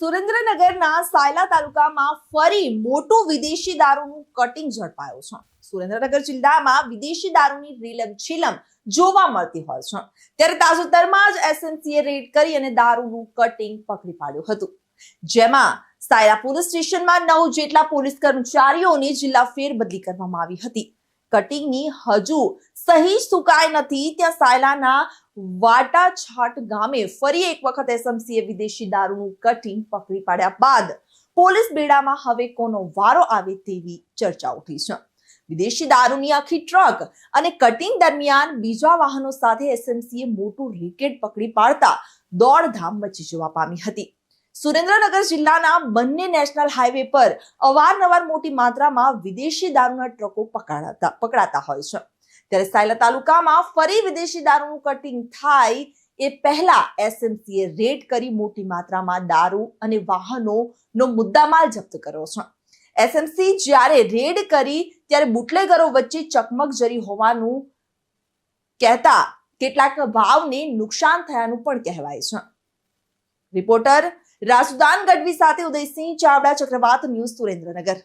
સુરેન્દ્રનગરના સાયલા તાલુકામાં ફરી મોટું વિદેશી દારૂનું કટિંગ ઝડપાયું છે. સુરેન્દ્રનગર જિલ્લામાં વિદેશી દારૂની રીલમ છીલમ જોવા મળતી હોય છે. ત્યારે તાજેતરમાં જ એસએમસીએ રેડ કરી અને દારૂનું કટિંગ પકડી પાડ્યું હતું. જેમાં સાયલા પોલીસ સ્ટેશનમાં નવ જેટલા પોલીસ કર્મચારીઓની જિલ્લા ફેરબદલી કરવામાં આવી હતી. કટિંગની હજુ સહી સુકાય નથી. ત્યાં સાયલાના વાટાછાટ ગામે ફરી એક વખત એસએમસીએ વિદેશી દારૂનું કટિંગ પકડી પાડ્યા બાદ પોલીસ બેડામાં હવે કોનો વારો આવે તેવી ચર્ચા ઉઠી છે. વિદેશી દારૂની આખી ટ્રક અને કટિંગ દરમિયાન બીજા વાહનો સાથે એસએમસીએ મોટું રેકેટ પકડી પાડતા દોડધામ મચી જવા પામી હતી. સુરેન્દ્રનગર જિલ્લાના બંને નેશનલ હાઈવે પર અવારનવાર મોટી માત્રામાં વિદેશી દારૂના ટ્રકો પકડાતા પકડાતા હોય છે. ત્યારે સાયલા તાલુકામાં ફરી વિદેશી દારૂનું કટિંગ થાય, એ પહેલા એસએમસીએ રેડ કરી મોટી માત્રામાં દારૂ અને વાહનોનો મુદ્દામાલ જપ્ત કર્યો છે. એસએમસી જ્યારે રેડ કરી, ત્યારે બુટલેગરો વચ્ચે ચકમક જરી હોવાનું કહેતા કેટલાક ભાવને નુકસાન થયાનું પણ કહેવાય છે. રિપોર્ટર રાજુદાન ગઢવી સાથે ઉદયસિંહ ચાવડા, ચક્રવાત ન્યૂઝ સુરેન્દ્રનગર.